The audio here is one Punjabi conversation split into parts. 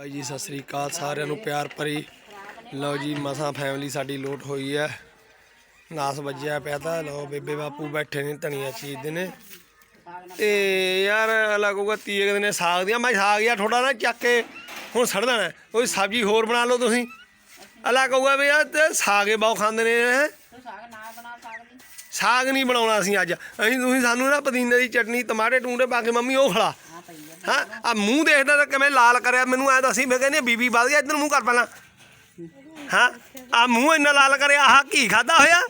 ਭਾਈ ਜੀ, ਸਤਿ ਸ੍ਰੀ ਅਕਾਲ ਸਾਰਿਆਂ ਨੂੰ, ਪਿਆਰ ਭਰੀ। ਲਓ ਜੀ, ਮਸਾਂ ਫੈਮਿਲੀ ਸਾਡੀ ਲੋਟ ਹੋਈ ਹੈ। ਨਾਸ ਵੱਜਿਆ ਪਿਆ ਤਾਂ, ਲਓ ਬੇਬੇ ਬਾਪੂ ਬੈਠੇ ਨੇ ਧਨੀਆ ਚੀਜ਼ਦੇ ਨੇ। ਤੇ ਯਾਰ ਲੱਗੂਗਾ ਤੀਏ ਦਿਨੇ ਸਾਗ ਦੀਆਂ। ਮੈਂ ਸਾਗ ਯਾਰ ਥੋੜਾ ਨਾ ਚੱਕ ਕੇ ਹੁਣ ਸੜ ਦੇਣਾ। ਕੋਈ ਸਬਜ਼ੀ ਹੋਰ ਬਣਾ ਲਓ ਤੁਸੀਂ। ਅਲਾ ਕਹੂਗਾ ਵੀ ਯਾਰ, ਤੇ ਸਾਗੇ ਬਹੁਤ ਖਾਂਦੇ ਨੇ, ਹੈਂ। ਸਾਗ ਨਹੀਂ। ਬਣਾਉਣਾ ਅਸੀਂ ਅੱਜ। ਅਸੀਂ ਤੁਸੀਂ ਸਾਨੂੰ ਨਾ ਪੁਦੀਨੇ ਦੀ ਚਟਨੀ, ਟਮਾਟੇ ਟੂੰਡੇ ਪਾ ਕੇ ਮੰਮੀ ਉਹ ਖਿਲਾ। ਹਾਂ ਆ ਮੂੰਹ ਦੇਖਦਾ ਤਾਂ ਕਿਵੇਂ ਲਾਲ ਕਰਿਆ ਮੈਨੂੰ ਐ ਦੱਸੀ ਮੈਂ ਕਹਿੰਦੀ ਬੀਬੀ ਵੱਧ ਗਿਆ ਇੱਧਰ ਮੂੰਹ ਕਰ ਪਹਿਲਾਂ। ਹਾਂ ਆ ਮੂੰਹ ਇੰਨਾ ਲਾਲ ਕਰਿਆ ਆਹ ਕੀ ਖਾਦਾ ਹੋਇਆ?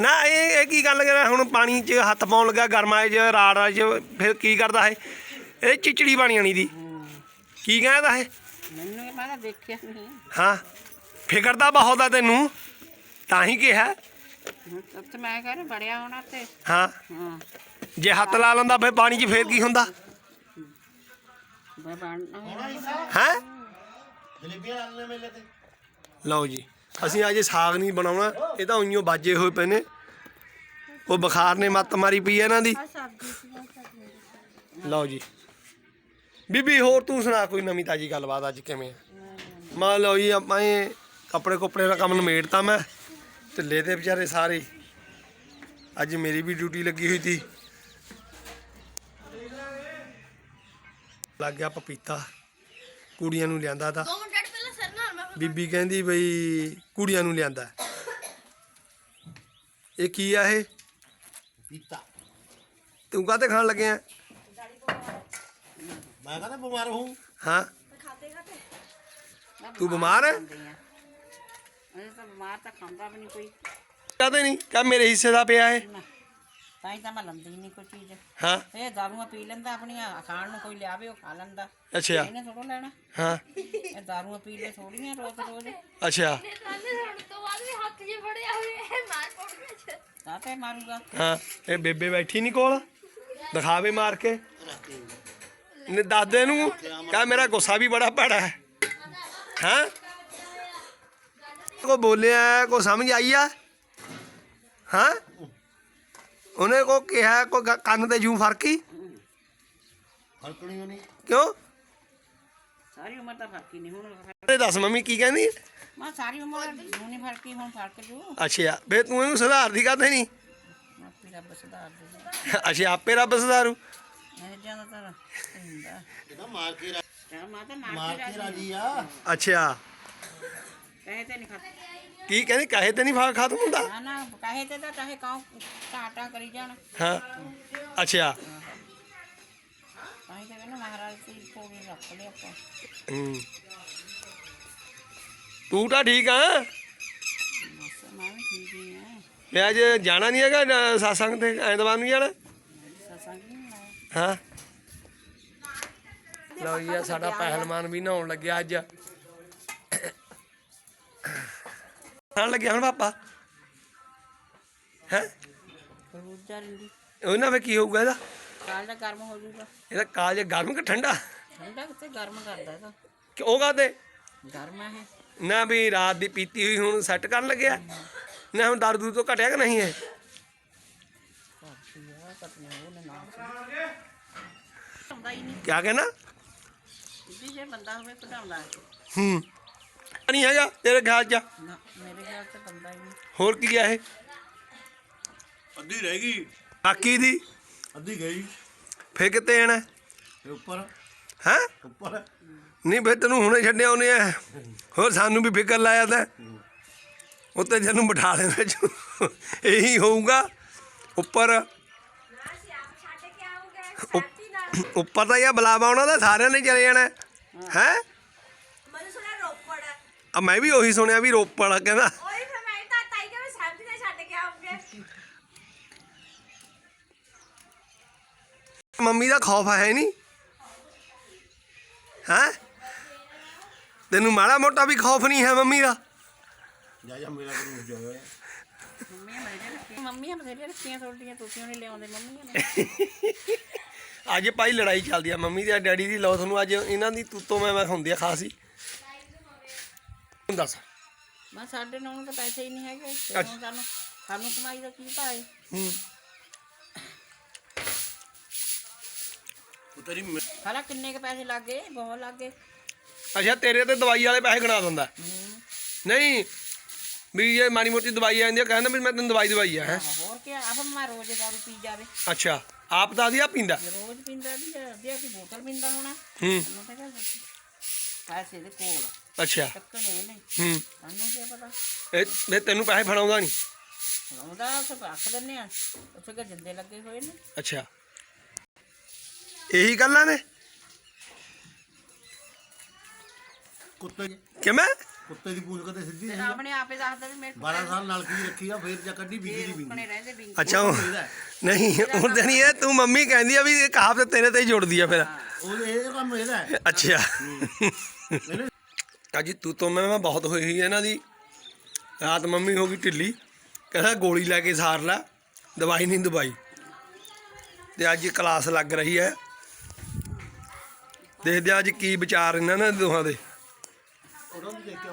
ਨਾ ਇਹ ਇਹ ਕੀ ਗੱਲ ਕਰਿਆ ਹੁਣ ਪਾਣੀ 'ਚ ਹੱਥ ਪਾਉਣ ਲੱਗਾ ਗਰਮਾਏ 'ਚ ਰਾੜ 'ਚ ਫਿਰ ਕੀ ਕਰਦਾ ਇਹ? ਇਹ ਚਿਚੜੀ ਬਣੀ ਆਣੀ ਦੀ। ਕੀ ਕਹਿੰਦਾ ਇਹ? ਮੈਨੂੰ ਇਹ ਮੈਂ ਦੇਖਿਆ ਨਹੀਂ। ਹਾਂ ਫਿਕਰਦਾ ਬਹੁਤ ਆ ਤੈਨੂੰ ਤਾਂ ਹੀ ਕਿਹਾ। ਤੇ ਮੈਂ ਕਹਿੰਦਾ ਬੜਿਆ ਹੋਣਾ ਤੇ। ਹਾਂ ਹਾਂ। ਜੇ ਹੱਥ ਲਾ ਲੈਂਦਾ ਫਿਰ ਪਾਣੀ 'ਚ ਫੇਰ ਕੀ ਹੁੰਦਾ? ਬੇ ਬਣਨਾ ਹੈ? ਲਓ ਜੀ ਅਸੀਂ ਅੱਜ ਸਾਗ ਨਹੀਂ ਬਣਾਉਣਾ ਇਹ ਤਾਂ ਉਈਓ ਬਾਜੇ ਹੋਏ ਪਏ ਨੇ। ਉਹ ਬੁਖਾਰ ਨੇ ਮੱਤ ਮਾਰੀ ਪਈ ਹੈ ਇਹਨਾਂ ਦੀ। ਲਓ ਜੀ। ਬੀਬੀ ਹੋਰ ਤੂੰ ਸੁਣਾ ਕੋਈ ਨਵੀਂ ਤਾਜੀ ਗੱਲਬਾਤ ਅੱਜ ਕਿਵੇਂ ਆ? ਮੰਨ ਲਓ ਜੀ ਆਪਾਂ ਇਹ ਕੱਪੜੇ ਕੁੱਪੜੇ ਦਾ ਕੰਮ ਨਿਮੇੜਤਾ ਮੈਂ। ਢਿੱਲੇ ਤੇ ਵਿਚਾਰੇ ਸਾਰੇ। ਹੀ। ਅੱਜ ਮੇਰੀ ਵੀ ਡਿਊਟੀ ਲੱਗੀ ਹੋਈ ਸੀ। ਲੱਗ ਗਿਆ ਪਪੀਤਾ। ਕੁੜੀਆਂ ਨੂੰ ਲਿਆਂਦਾ ਤਾਂ। ਦੋ ਮਿੰਟ ਪਹਿਲਾਂ ਸਰ ਨਾਲ ਮੈਂ ਬੀਬੀ ਕਹਿੰਦੀ ਬਈ ਕੁੜੀਆਂ ਨੂੰ ਲਿਆਂਦਾ। ਇਹ ਕੀ ਆ ਇਹ? ਪੀਤਾ ਤੂੰ ਕਾਹਤੇ ਖਾਣ ਲੱਗਿਆ ਮੈਂ ਕਹਿੰਦਾ ਬਿਮਾਰ ਹੂੰ। ਹਾਂ ਖਾਤੇ ਖਾਤੇ ਤੂੰ ਬਿਮਾਰ ਹੈ? ਇਹ ਤਾਂ ਬਿਮਾਰ ਤਾਂ ਖਾਂਦਾ ਵੀ ਨਹੀਂ ਕੋਈ। ਕਾਹਤੇ ਨਹੀਂ? ਕਹ ਮੇਰੇ ਹਿੱਸੇ ਦਾ ਪਿਆ ਇਹ? ਤਾਂ ਹੀ ਤਾਂ ਮੈਂ ਲੰਦੀ ਨਹੀਂ ਕੋਈ ਚੀਜ਼। ਹਾਂ। ਇਹ ਦਾਰੂਆਂ ਪੀ ਲੈਂਦਾ ਆਪਣੀਆਂ ਖਾਣ ਨੂੰ ਕੋਈ ਲਿਆਵੇ ਉਹ ਖਾ ਲੈਂਦਾ। ਅੱਛਾ। ਇਹਨੇ ਥੋੜਾ ਲੈਣਾ। ਹਾਂ। ਇਹ ਦਾਰੂਆਂ ਪੀ ਲੈ ਥੋੜੀਆਂ ਰੋਜ਼ ਰੋਜ਼। ਅੱਛਾ। ਨੇ ਨਾਲੇ ਹੁਣ ਤੋਂ ਬਾਅਦ ਵੀ ਹੱਥ 'ਚ ਫੜਿਆ ਹੋਇਆ ਮਾਰ ਪੜ ਵਿੱਚ। ਤਾਂ ਤੇ ਮਾਰੂਗਾ। ਹਾਂ ਇਹ ਬੇਬੇ ਬੈਠੀ ਨਹੀਂ ਕੋਲ। ਦਿਖਾਵੇ ਮਾਰ ਕੇ। ਨੇ ਦਾਦੇ ਨੂੰ ਕਹ ਮੇਰਾ ਗੁੱਸਾ ਵੀ ਬੜਾ ਭੜਾ ਹੈ। ਹਾਂ? ਕੋ ਬੋਲਿਆ ਕੋ ਸਮਝ ਆਈ ਆ? ਹਾਂ? ਉਹਨੇ ਕੋ ਕਿਹਾ ਕੋ ਕੰਨ ਤੇ ਜੂ ਫਰਕੀ ਫ਼ਰਕ ਨਹੀਂ ਕਿਉਂ? ਸਾਰੀ ਉਮਰ ਤਾਂ ਫ਼ਰਕ ਨਹੀਂ ਹੁਣ ਇਹ ਦੱਸ ਮੰਮੀ ਕੀ ਕਹਿੰਦੀ? ਮੈਂ ਸਾਰੀ ਉਮਰ ਨੂੰ ਨਹੀਂ ਫਰਕੀ ਹੁਣ ਫ਼ਰਕ ਜੂ। ਅੱਛਾ ਬੇ ਤੂੰ ਇਹਨੂੰ ਸੁਧਾਰਦੀ ਕਾਹਤੇ ਨਹੀਂ ਆਪੇ ਰੱਬ ਸੁਧਾਰ ਦੇ ਅੱਛਾ ਆਪੇ ਰੱਬ ਸੁਧਾਰੂ। ਇਹ ਤਾਂ ਹੁੰਦਾ। ਇਹਦਾ ਮਾਰ ਕੇ ਰਾ- ਚਲ ਮੈਂ ਤਾਂ ਮਾਰ ਮਾਰ ਕੇ ਕੇ ਰਾਜੀ ਰਾਜੀ ਆ। ਅੱਛਾ। ਕਹੇ ਤੇ ਨਹੀਂ ਖਾਤੇ ਕੀ ਕਹਿੰਦੀ ਕਾਹੇ ਤੇ ਨਹੀਂ ਫਾ ਖਤਮ ਹੁੰਦਾ ਨਾ ਨਾ ਕਹੇ ਤੇ ਤਾਂ ਚਾਹੇ ਕਾਉ ਟਾਟਾ ਕਰੀ ਜਾਣ। ਹਾਂ ਅੱਛਾ। ਕਹਿੰਦਾ ਮਹਾਰਾਜ ਦੀ ਕੋਲ ਰੱਖ ਲਿਆ ਆਪਾਂ। ਹੂੰ। ਤੂੰ ਤਾਂ ਠੀਕ ਆ ਬਸ ਮੈਂ ਵੀ ਠੀਕ ਹੀ ਆ। ਮੈਂ ਅੱਜ ਜਾਣਾ ਨਹੀਂ ਹੈਗਾ ਅ, satsang ਤੇ ਐਤਵਾਰ ਨੂੰ ਜਾਣਾ? ਨਹੀਂ ਆਇਆ ਹਾਂ। ਲਓ ਜੀ ਸਾਡਾ ਪਹਿਲਵਾਨ ਵੀ ਨਹਾਉਣ ਲੱਗਿਆ ਅੱਜ। ਨਹਾਉਣ ਲੱਗਿਆ ਹੁਣ ਪਾਪਾ? ਹੈ? ਖਰਬੂਜਾ ਰਿੰਦੀ ਉਹਨਾਂ ਵਿੱਚ ਕੀ ਹੋਊਗਾ ਇਹਦਾ? ਕਾਲ ਦਾ ਗਰਮ ਹੋ ਜਾਊਗਾ। ਇਹਦਾ ਕਾਜ ਗਰਮ ਕਿ ਠੰਡਾ? ਠੰਡਾ ਕਿਤੇ ਗਰਮ ਕਰਦਾ ਇਹਦਾ? ਕਿ ਉਹ ਕਾਤੇ ਗਰਮ ਹੈ ਇਹ। ਨਾ ਵੀ ਰਾਤ ਦੀ ਪੀਤੀ ਹੋਈ ਹੁਣ ਸੈੱਟ ਕਰਨ ਲੱਗਿਆ? ਨਾ ਹੁਣ ਦਰਦ ਦੂਰ ਤੋਂ ਘਟਿਆ ਕਿ ਨਹੀਂ ਹੀ ਕਿਆ ਕਹਿਣਾ? ਜੀ ਜੇ ਬੰਦਾ ਹੋਵੇ ਕਢਾਉਂਦਾ ਹੂੰ। ਨਹੀਂ ਹੈਗਾ ਤੇਰੇ ਖਿਆਲ ਚ ਨਾ ਮੇਰੇ ਖਿਆਲ ਤੇ ਬੰਦਾ ਹੀ ਨਹੀਂ ਹੋਰ ਕੀ ਆ ਇਹ? ਅੱਧੀ ਰਹਿ ਗਈ। ਬਾਕੀ ਦੀ? ਅੱਧੀ ਗਈ। ਫੇਰ ਕਿਤੇ ਆਣਾ ਤੇ ਉੱਪਰ। ਹੈ? ਉੱਪਰ। ਨਹੀਂ ਫੇਰ ਤੈਨੂੰ ਹੁਣੇ ਛੱਡਿਆ ਉਹਨੇ। ਆ ਹੋਰ ਸਾਨੂੰ ਵੀ ਫਿਕਰ ਲਾਇਆ ਤਾਂ। ਉੱਤੇ ਜਨੂੰ ਬਿਠਾ ਲੈਣਾ ਜੋ ਇਹੀ ਹੋਊਗਾ। ਉੱਪਰ। ਛੱਡ ਕੇ ਆਉਂਗੇ ਸਾਥੀ ਨਾਲ ਉੱਪਰ ਤਾਂ ਇਹ ਬੁਲਾਵਾ ਉਹਨਾਂ ਦਾ ਸਾਰਿਆਂ ਨੇ ਚਲੇ ਜਾਣਾ। ਹੈ? ਮੈਨੂੰ ਸੁਣਿਆ ਰੋਪੜ। ਆ ਮੈਂ ਵੀ ਉਹੀ ਸੁਣਿਆ ਵੀ ਰੋਪੜ ਕਹਿੰਦਾ ਉਹੀ ਫਿਰ ਮੈਂ ਤਾਂ ਤਾਈ ਕਿ ਮੈਂ ਸਾਥੀ ਨਾਲ ਛੱਡ ਕੇ ਆਉਂਗੇ ਮੰਮੀ ਦਾ ਖੌਫ ਹੈ ਨਹੀਂ? ਹੈ? ਤੈਨੂੰ ਮਾੜਾ ਮੋਟਾ ਵੀ ਖੌਫ ਨਹੀਂ ਹੈ ਮੰਮੀ ਦਾ? ਜਾ ਜਾ ਮੇਰਾ ਕਰੂ ਜਾਇਆ ਮੰਮੀਆਂ ਬਥੇਰੀਆਂ ਰੱਖੀਆਂ ਤੁਹਾਡੀਆਂ ਤੁਸੀਂ ਉਹਨੇ ਲਿਆਉਂਦੇ ਮੰਮੀਆਂ ਨੇ ਅੱਜ ਭਾਈ ਲੜਾਈ ਚੱਲਦੀ ਆ ਮੰਮੀ ਤੇ ਡੈਡੀ ਦੀ ਲਓ ਤੁਹਾਨੂੰ ਅੱਜ ਇਹਨਾਂ ਦੀ ਤੂਤੋ ਮੈਂ ਮੈਂ ਹੁੰਦੀ ਆ ਖਾਸੀ ਦੱਸ। ਮੈਂ ਸਾਡੇ ਨਾਲ ਨੂੰ ਤਾਂ ਪੈਸੇ ਹੀ ਨਹੀਂ ਹੈਗੇ ਸਾਨੂੰ ਸਾਨੂੰ ਕਮਾਈ ਦਾ ਕੀ ਭਾਈ ਹੂੰ। ਉਹ ਤੇਰੀ ਹਾਲਾ ਕਿੰਨੇ ਕੇ ਪੈਸੇ ਲੱਗੇ? ਬਹੁਤ ਲੱਗੇ। ਅੱਛਾ ਤੇਰੇ ਤੇ ਦਵਾਈ ਵਾਲੇ ਪੈਸੇ ਗਣਾ ਦਿੰਦਾ। ਨਹੀਂ ਵੀ ਇਹ ਮਾੜੀ ਮੋਟੀ ਦਵਾਈ ਆ ਜਾਂਦੀ ਆ ਕਹਿੰਦਾ ਵੀ ਮੈਂ ਤੈਨੂੰ ਦਵਾਈ ਦਵਾਈ ਆ ਹੈ। ਹੋਰ ਕੀ ਆਪ ਮੈਂ ਰੋਜ਼ ਦਾਰੂ ਪੀ ਜਾਵੇ। ਅੱਛਾ ਆਪ ਦਾ ਆ ਪੀਂਦਾ? ਜੇ ਰੋਜ਼ ਪੀਂਦਾ ਦੀ ਅੱਧਿਆ ਕੀ ਬੋਤਲ ਪੀਂਦਾ ਹੋਣਾ। ਹੂੰ। ਮੈਨੂੰ ਤਾਂ ਕਹਿੰਦਾ ਪੈਸੇ ਦੇ ਕੋਲ ਅੱਛਾ। ਚੱਕਣੇ ਨੇ। ਹੂੰ। ਸਾਨੂੰ ਕੀ ਪਤਾ। ਇਹ ਇਹ ਤੈਨੂੰ ਪੈਸੇ ਫੜਾਉਂਦਾ ਨਹੀਂ। ਉਹਦਾ ਉੱਥੇ ਰੱਖ ਦਿੰਨੇ ਆ। ਉੱਥੇ ਕਿ ਜਿੰਦੇ ਲੱਗੇ ਹੋਏ ਨੇ। ਅੱਛਾ। ਇਹੀ ਗੱਲਾਂ ਨੇ? ਕੁੱਤੇ ਕਿਵੇਂ? ਕੁੱਤੇ ਦੀ ਪੂੰਛ ਕਦੇ ਸਿੱਧੀ ਤੇ ਨਹੀਂ ਆਪਣੇ ਆਪੇ ਦੱਸਦਾ ਵੀ ਮੇਰੇ 12 ਸਾਲ ਨਾਲ ਕੀ ਰੱਖੀ ਆ ਫੇਰ ਜਾ ਕੱਢੀ ਬੀਜੀ ਦੀ ਬਿੰਗੀ ਰਹਿੰਦੇ ਬਿੰਗ ਅੱਛਾ ਉਹ- ਨਹੀਂ ਉਹਦੇ ਨਹੀਂ ਇਹ ਤੂੰ ਮੰਮੀ ਕਹਿੰਦੀ ਆ ਵੀ ਇਹ ਕਹਾਵਤ ਤੇਰੇ ਤੇ ਹੀ ਜੁੜਦੀ ਆ ਫਿਰ। ਉਹ ਇਹ ਕੰਮ ਇਹਦਾ ਹੈ। ਅੱਛਾ। ਅਜੀ ਤੂੰ ਤੋਂ ਮੈਂ ਬਹੁਤ ਹੋਈ ਹੋਈ ਹੈ ਇਹਨਾਂ ਦੀ। ਰਾਤ ਮੰਮੀ ਹੋ ਗਈ ਢਿੱਲੀ। ਕਹਿੰਦਾ ਗੋਲੀ ਲੈ ਕੇ ਸਾਰ ਲੈ, ਦਵਾਈ ਨਹੀਂ ਦਵਾਈ। ਤੇ ਅੱਜ ਕਲਾਸ ਲੱਗ ਰਹੀ ਹੈ। ਦੇਖਦੇ ਅੱਜ ਕੀ ਵਿਚਾਰ ਇਹਨਾਂ ਨੇ ਦੋਹਾਂ ਦੇ। ਉਹਨਾਂ ਨੂੰ ਦੇਖ ਕੇ